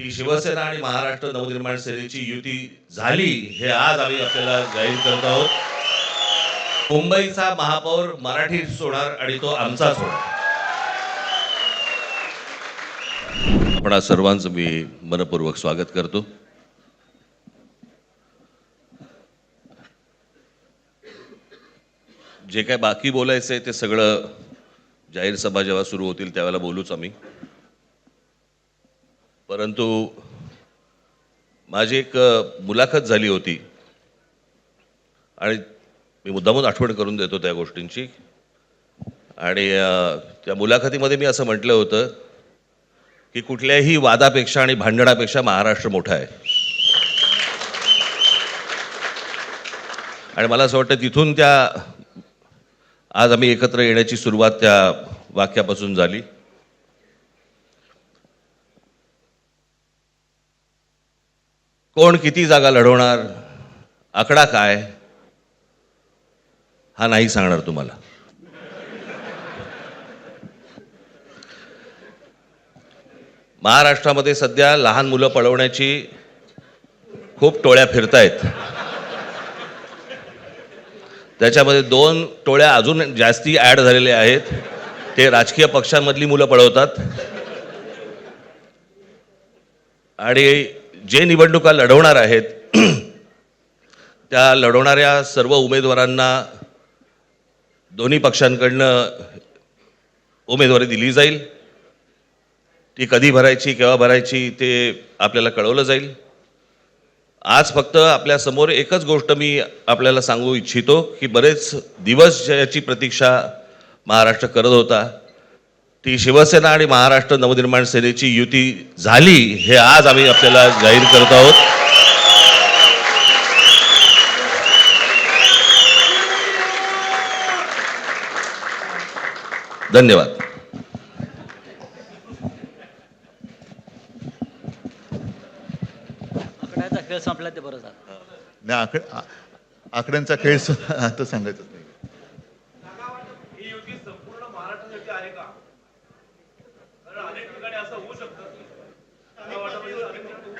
ती शिवसेना आणि महाराष्ट्र नवनिर्माण सेनेची युती झाली हे आज आम्ही आपल्याला जाहीर करत आहोत. मुंबईचा महापौर मराठी सोडणार आणि तो आमचाच होणार आपणा सर्वांचं मी मनपूर्वक स्वागत करतो. जे काय बाकी बोलायचं आहे ते सगळं जाहीर सभा जेव्हा सुरू होतील त्यावेळेला बोलूच आम्ही. परंतु माझी एक मुलाखत झाली होती. आणि मी मुद्दामून आठवण करून देतो त्या गोष्टींची. आणि त्या मुलाखतीमध्ये मी असं म्हटलं होतं की कुठल्याही वादापेक्षा आणि भांडणापेक्षा महाराष्ट्र मोठा आहे. आणि मला असं वाटतं तिथून त्या आज आम्ही एकत्र येण्याची सुरुवात त्या वाक्यापासून झाली. कोण किती जागा लढवणार? आकडा काय? हा नाही सांगणार तुम्हाला. महाराष्ट्रामध्ये सध्या लहान मुलं पळवण्याची खूप टोळ्या फिरतायत. त्याच्यामध्ये दोन टोळ्या अजून जास्ती ॲड झालेल्या आहेत. ते राजकीय पक्षांमधली मुलं पळवतात. आणि जे निवडणुका लढवणार आहेत त्या लढवणाऱ्या सर्व उमेदवारांना दोन्ही पक्षांकडनं उमेदवारी दिली जाईल. ती कधी भरायची केव्हा भरायची ते आपल्याला कळवलं जाईल. आज फक्त आपल्यासमोर एकच गोष्ट मी आपल्याला सांगू इच्छितो की बरेच दिवस याची प्रतीक्षा महाराष्ट्र करत होता. ती शिवसेना आणि महाराष्ट्र नवनिर्माण सेनेची युती झाली हे आज आम्ही आपल्याला जाहीर करत आहोत. धन्यवाद. आकड्याचा खेळ संपला ते बरं झालं. नाही आकड आ- आकड्यांचा खेळ आता सांगायचं नाही ही युती संपूर्ण महाराष्ट्रासाठी आहे का कारण अनेक ठिकाणी असं होऊ शकतं की मला वाटतं म्हणजे अनेक ठिकाणी नऊ महानगरपालिका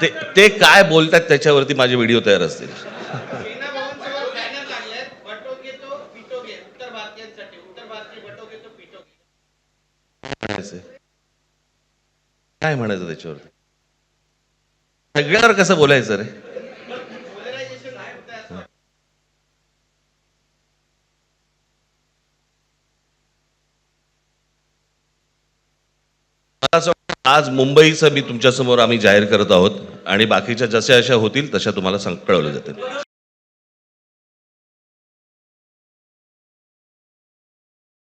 ते ते काय बोलतात त्याच्यावरती माझे व्हिडिओ तयार असतील? काय म्हणायचं त्याच्यावरती? सगळ्यावर कसं बोलायचं रे पोलरायझेशन आहे होत आहे असं मला असं वाटतं आज मुंबईचं मी तुमच्यासमोर आम्ही जाहीर करत आहोत आणि बाकीच्या जशा अशा होतील तशा तुम्हाला सांग कळवलं जातील.